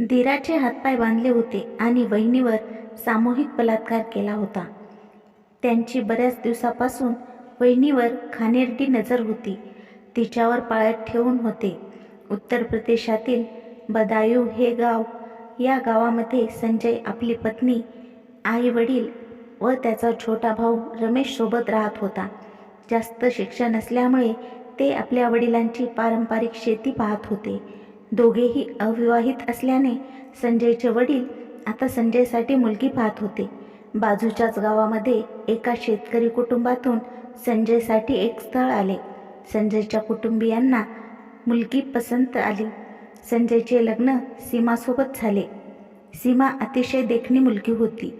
धीराचे हातपाय बांधले होते आणि वहिनीवर सामूहिक बलात्कार केला होता. त्यांची बऱ्याच दिवसापासून वहिनीवर खानेरडी नजर होती. तिच्यावर पाळत ठेवून होते. उत्तर प्रदेशातील बदायू हे गाव या गावामध्ये संजय आपली पत्नी आई वडील व त्याचा छोटा भाऊ रमेश सोबत राहत होता. जास्त शिक्षण असल्यामुळे ते आपल्या वडिलांची पारंपरिक शेती पाहत होते. दोघेही अविवाहित असल्याने संजयचे वडील आता संजयसाठी मुलगी पाहत होते. बाजूच्याच गावामध्ये एका शेतकरी कुटुंबातून संजयसाठी एक स्थळ आले. संजयच्या कुटुंबियांना मुलगी पसंत आली. संजयचे लग्न सीमासोबत झाले. सीमा अतिशय देखणी मुलगी होती.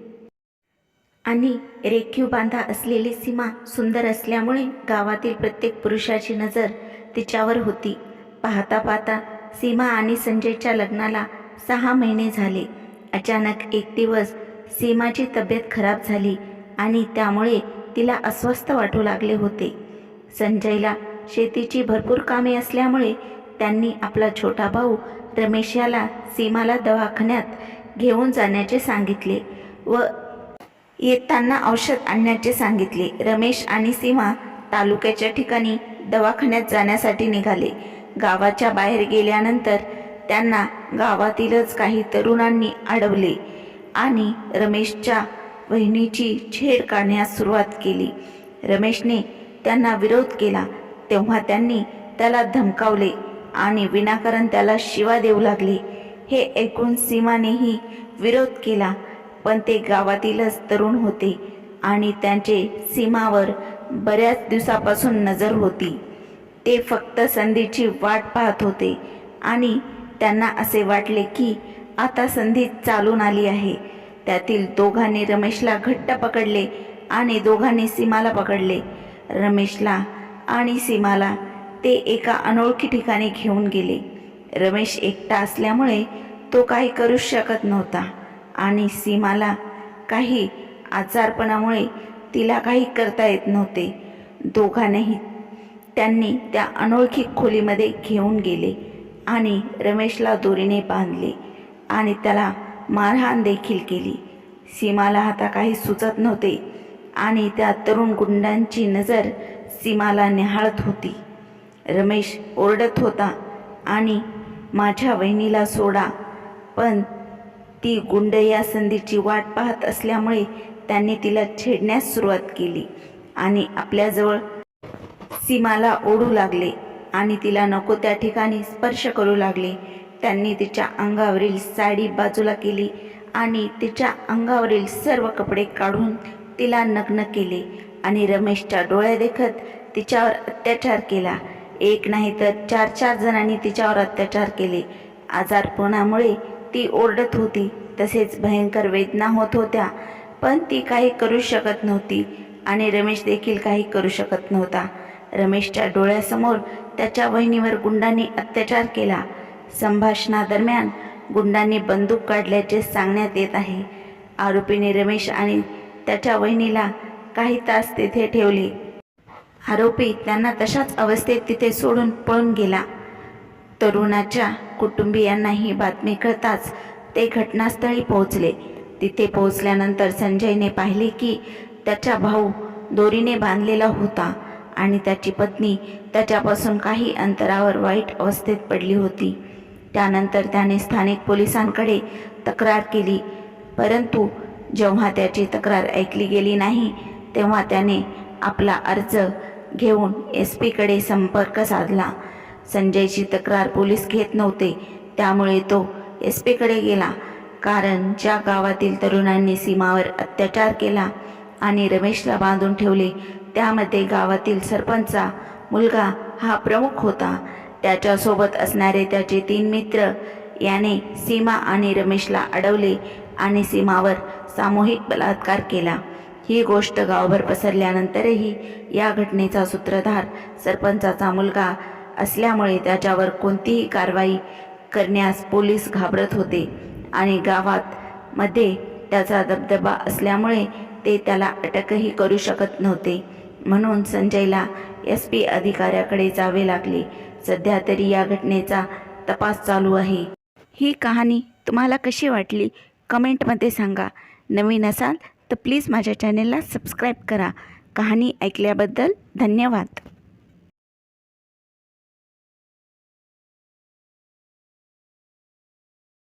आणि रेखीव बांधा असलेली सीमा सुंदर असल्यामुळे गावातील प्रत्येक पुरुषाची नजर तिच्यावर होती. पाहता पाहता सीमा आणि संजयच्या लग्नाला सहा महिने झाले. अचानक एक दिवस सीमाची तब्येत खराब झाली आणि त्यामुळे तिला अस्वस्थ वाटू लागले होते. संजयला शेतीची भरपूर कामे असल्यामुळे त्यांनी आपला छोटा भाऊ रमेश याला सीमाला दवाखान्यात घेऊन जाण्याचे सांगितले व येताना औषध आणण्याचे सांगितले. रमेश आणि सीमा तालुक्याच्या ठिकाणी दवाखान्यात जाण्यासाठी निघाले. गावाच्या बाहेर गेल्यानंतर त्यांना गावातीलच काही तरुणांनी अडवले आणि रमेशच्या बहिणीची छेड काढण्यास सुरुवात केली. रमेशने त्यांना विरोध केला. तेव्हा त्यांनी त्याला धमकावले आणि विनाकारण त्याला शिवा देऊ लागले. हे ऐकून सीमानेही विरोध केला पण ते गावातीलच तरुण होते आणि त्यांचे सीमावर बऱ्याच दिवसापासून नजर होती. ते फक्त संधीची वाट पाहत होते. आणि त्यांना असे वाटले की आता संधी चालून आली आहे. त्यातील दोघांनी रमेशला घट्ट पकडले आणि दोघांनी सीमाला पकडले. रमेशला आणि सीमाला ते एका अनोळखी ठिकाणी घेऊन गेले. रमेश एकटा असल्यामुळे तो काही करू शकत नव्हता आणि सीमाला काही आजारपणामुळे तिला काही करता येत नव्हते. दोघांनाही त्यांनी त्या अनोळखी खोलीमध्ये घेऊन गेले आणि रमेशला दोरीने बांधले आणि त्याला मारहाण देखील केली. सीमाला आता काही सुचत नव्हते आणि त्या तरुण गुंडांची नजर सीमाला निहाळत होती. रमेश ओरडत होता आणि माझ्या वहिनीला सोडा पण ती गुंड या संधीची वाट पाहत असल्यामुळे त्यांनी तिला छेडण्यास सुरुवात केली आणि आपल्याजवळ सीमाला ओढू लागले आणि तिला नको त्या ठिकाणी स्पर्श करू लागले. त्यांनी तिच्या अंगावरील साडी बाजूला केली आणि तिच्या अंगावरील सर्व कपडे काढून तिला नग्न केले आणि रमेशच्या डोळ्या देखत तिच्यावर अत्याचार केला. एक नाही तर चार चार जणांनी तिच्यावर अत्याचार केले. आजारपणामुळे ती ओरडत होती तसेच भयंकर वेदना होत होत्या पण ती काही करू शकत नव्हती आणि रमेश देखील काही करू शकत नव्हता. रमेशच्या डोळ्यासमोर त्याच्या वहिनीवर गुंडांनी अत्याचार केला. संभाषणादरम्यान गुंडांनी बंदूक काढल्याचे सांगण्यात येत आहे. आरोपीने रमेश आणि त्याच्या वहिनीला काही तास तेथे ठेवले. आरोपी त्यांना तशाच अवस्थेत तिथे सोडून पळून गेला. तरुणाच्या कुटुंबियांना ही बातमी कळताच ते घटनास्थळी पोहोचले. तिथे पोहोचल्यानंतर संजयने पाहिले की त्याचा भाऊ दोरीने बांधलेला होता. आणि त्याची पत्नी त्याच्यापासून काही अंतरावर वाईट अवस्थेत पडली होती. त्यानंतर त्याने स्थानिक पोलिसांकडे तक्रार केली. परंतु जेव्हा त्याची तक्रार ऐकली गेली नाही तेव्हा त्याने आपला अर्ज घेऊन एस पीकडे संपर्क साधला. संजयची तक्रार पोलीस घेत नव्हते त्यामुळे तो एस पीकडे गेला. कारण ज्या गावातील तरुणांनी सीमावर अत्याचार केला आणि रमेशला बांधून ठेवले त्यामध्ये गावातील सरपंचा मुलगा हा प्रमुख होता. त्याच्यासोबत असणारे त्याचे तीन मित्र याने सीमा आणि रमेशला अडवले आणि सीमावर सामूहिक बलात्कार केला. ही गोष्ट गावभर पसरल्यानंतरही या घटनेचा सूत्रधार सरपंचाचा मुलगा असल्यामुळे त्याच्यावर कोणतीही कारवाई करण्यास पोलीस घाबरत होते आणि गावात मध्ये त्याचा दबदबा असल्यामुळे ते त्याला अटकही करू शकत नव्हते. म्हणून संजयला एस पी अधिकाऱ्याकडे जावे लागले. सध्या तरी या घटनेचा तपास चालू आहे. ही कहाणी तुम्हाला कशी वाटली? कमेंटमध्ये सांगा. नवीन असाल तर प्लीज माझ्या चॅनेलला सबस्क्राईब करा. कहाणी ऐकल्याबद्दल धन्यवाद.